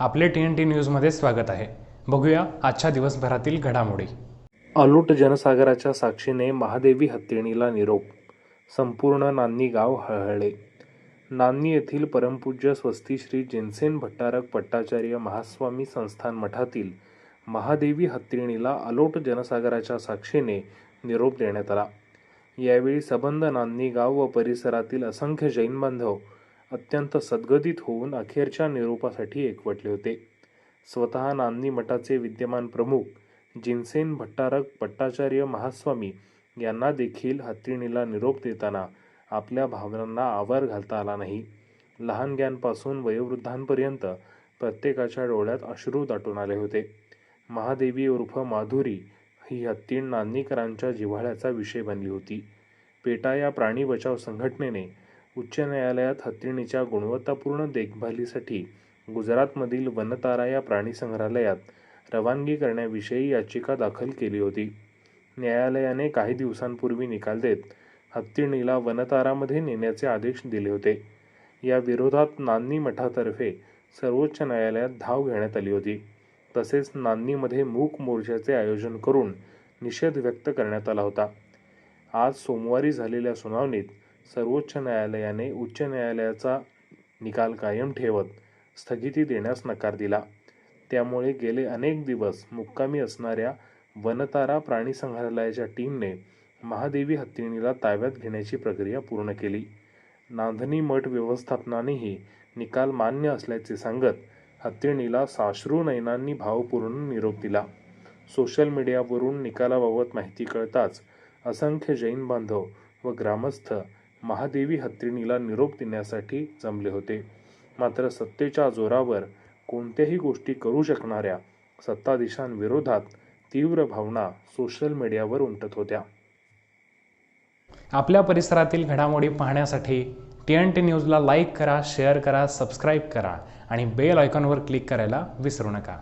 आपले T N T न्यूजमध्ये स्वागत आहे. बघूया आजच्या दिवसभरातील घडामोडी. अलूट जनसागराच्या साक्षीने महादेवी हत्तीणीला निरोप. संपूर्ण नान्नी गाव हळहळले. नान्नी येथील परमपूज्य स्वस्ती श्री जिनसेन भट्टारक पट्टाचार्य महास्वामी संस्थान मठातील महादेवी हत्तीणीला अलोट जनसागराच्या साक्षीने निरोप देण्यात आला. यावेळी सबंध नान्नी गाव व परिसरातील असंख्य जैन बांधव अत्यंत सद्गदित होऊन अखेरच्या निरोपासाठी एकवटले होते. स्वतः नान्नी मठाचे विद्यमान प्रमुख जिनसेन भट्टारक भट्टाचार्य महास्वामी यांना देखील हत्तीणीला निरोप देताना आपल्या भावनांना आवार घालता आला नाही. लहानग्यांपासून वयोवृद्धांपर्यंत प्रत्येकाच्या डोळ्यात अश्रू दाटून आले होते. महादेवी उर्फ माधुरी ही हत्तीण नान्नीकरांच्या जिव्हाळ्याचा विषय बनली होती. पेटा या प्राणी बचाव संघटनेने उच्च न्यायालयात हत्तीणीच्या गुणवत्तापूर्ण देखभालीसाठी गुजरातमधील वनतारा या प्राणीसंग्रहालयात रवानगी करण्याविषयी याचिका दाखल केली होती. न्यायालयाने काही दिवसांपूर्वी निकाल देत हत्तीणीला वनतारामध्ये नेण्याचे आदेश दिले होते. या विरोधात नान्नी मठातर्फे सर्वोच्च न्यायालयात धाव घेण्यात आली होती. तसेच नान्नीमध्ये मूक मोर्चाचे आयोजन करून निषेध व्यक्त करण्यात आला होता. आज सोमवारी झालेल्या सुनावणीत सर्वोच्च न्यायालयाने उच्च न्यायालयाचा निकाल कायम ठेवत स्थगिती देण्यास नकार दिला. त्यामुळे गेले अनेक दिवस मुक्कामी असणाऱ्या वनतारा प्राणी संग्रहालयाच्या टीमने महादेवी हत्तीणीला ताब्यात घेण्याची प्रक्रिया पूर्ण केली. नांदणी मठ व्यवस्थापनानेही निकाल मान्य असल्याचे सांगत हत्तीणीला साश्रू नयनांनी भावपूर्ण निरोप दिला. सोशल मीडियावरून निकालाबाबत माहिती कळताच असंख्य जैन बांधव व ग्रामस्थ महादेवी हत्रिणीला निरोप देण्यासाठी जमले होते. मात्र सत्तेच्या जोरावर कोणत्याही गोष्टी करू शकणाऱ्या सत्ताधीशांविरोधात तीव्र भावना सोशल मीडियावर उमटत होत्या. आपल्या परिसरातील घडामोडी पाहण्यासाठी टी एन टी न्यूजला लाईक करा शेअर करा सबस्क्राईब करा आणि बेल आयकॉनवर क्लिक करायला विसरू नका.